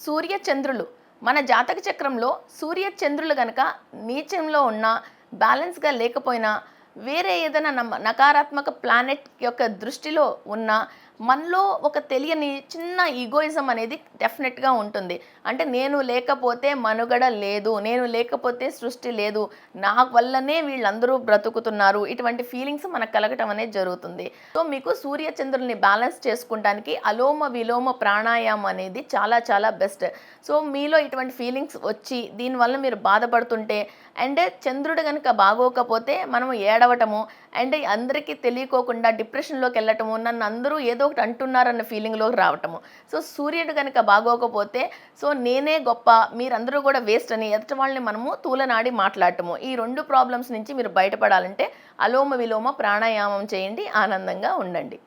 సూర్య చంద్రులు మన జాతక చక్రంలో సూర్య చంద్రులు కనుక నీచంలో ఉన్నా బ్యాలెన్స్గా లేకపోయినా వేరే ఏదైనా నమ్మ నకారాత్మక ప్లానెట్ యొక్క దృష్టిలో ఉన్న మనలో ఒక తెలియని చిన్న ఈగోయిజం అనేది డెఫినెట్గా ఉంటుంది. అంటే నేను లేకపోతే మనుగడ లేదు నేను లేకపోతే సృష్టి లేదు నా వల్లనే వీళ్ళందరూ బ్రతుకుతున్నారు. ఇటువంటి ఫీలింగ్స్ మనకు కలగటం అనేది జరుగుతుంది. సో మీకు సూర్య చంద్రుల్ని బ్యాలెన్స్ చేసుకుంటానికి అలోమ విలోమ ప్రాణాయామం అనేది చాలా చాలా బెస్ట్ సో మీలో ఇటువంటి ఫీలింగ్స్ వచ్చి దీనివల్ల మీరు బాధపడుతుంటే అండ్ చంద్రుడు కనుక బాగోకపోతే మనము ఏడవటము అండ్ అందరికీ తెలియకోకుండా డిప్రెషన్లోకి వెళ్ళటము నన్ను అందరూ ఏదో ఒకటి అంటున్నారన్న ఫీలింగ్లోకి రావటము. సో సూర్యుడు కనుక బాగోకపోతే సో నేనే గొప్ప మీరందరూ కూడా వేస్ట్ అని ఎదుటి వాళ్ళని మనము తూలనాడి మాట్లాడటము. ఈ రెండు ప్రాబ్లమ్స్ నుంచి మీరు బయటపడాలంటే అలోమ విలోమ ప్రాణాయామం చేయండి ఆనందంగా ఉండండి.